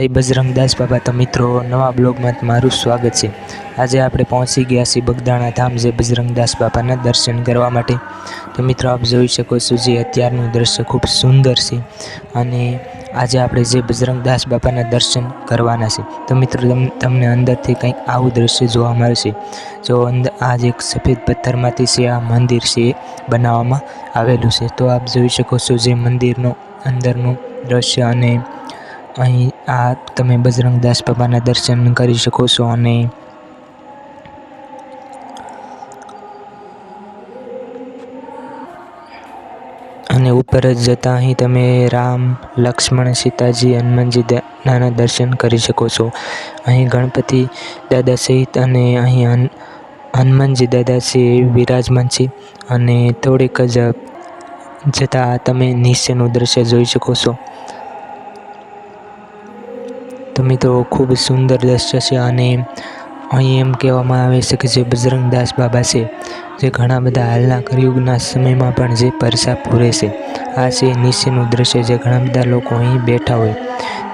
જય બજરંગદાસ બાબા. તો મિત્રો, નવા બ્લોગમાં મારું સ્વાગત છે. આજે આપણે પહોંચી ગયા છીએ બગદાણા ધામ જે બજરંગદાસ બાપાના દર્શન કરવા માટે. તો મિત્રો, આપ જોઈ શકો છો જે અત્યારનું દ્રશ્ય ખૂબ સુંદર છે અને આજે આપણે જે બજરંગદાસ બાપાના દર્શન કરવાના છે. તો મિત્રો, તમ- તમને અંદરથી કંઈક આવું દ્રશ્ય જોવા મળશે. જો અંદર આ જે એક સફેદ પથ્થરમાંથી છે, આ મંદિર છે એ બનાવવામાં આવેલું છે. તો આપ જોઈ શકો છો જે મંદિરનું અંદરનું દ્રશ્ય અને અહીં આ તમે બજરંગદાસ બાબાના દર્શન કરી શકો છો અને અને ઉપર જ જતાં અહીં તમે રામ, લક્ષ્મણ, સીતાજી, હનુમાનજી નાના દર્શન કરી શકો છો. અહીં ગણપતિ દાદા સહિત અને અહીં હનુમાનજી દાદા છે, વિરાજમાન છે અને થોડીક જ જતાં તમે નીચેનું દ્રશ્ય જોઈ શકો છો. તો મિત્રો ખૂબ સુંદર દ્રશ્ય છે અને અહીં એમ કહેવામાં આવે છે કે જે બજરંગદાસ બાબા છે, જે ઘણા બધા હાલના કરિયુગના સમયમાં પણ જે પરસા પૂરે છે. આ છે નીચેનું દ્રશ્ય જે ઘણા બધા લોકો અહીં બેઠા હોય.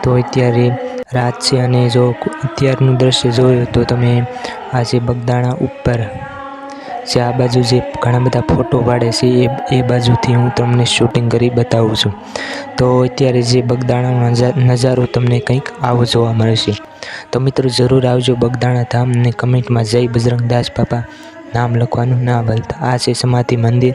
તો અત્યારે રાત છે અને જો અત્યારનું દ્રશ્ય જોયું તો તમે આ જે બગદાણા ઉપર જે આ બાજુ જે ઘણા બધા ફોટો પાડે છે, એ એ બાજુથી હું તમને શૂટિંગ કરી બતાવું છું. તો અત્યારે જે બગદાણાનો નજા- નજારો તમને કંઈક આવો જોવા મળશે તો મિત્રો જરૂર આવજો બગદાણા ધામ અને કમેન્ટમાં જય બજરંગદાસ બાપા. નામ લખવાનું ના ભૂલતા. આ છે સમાધિ મંદિર.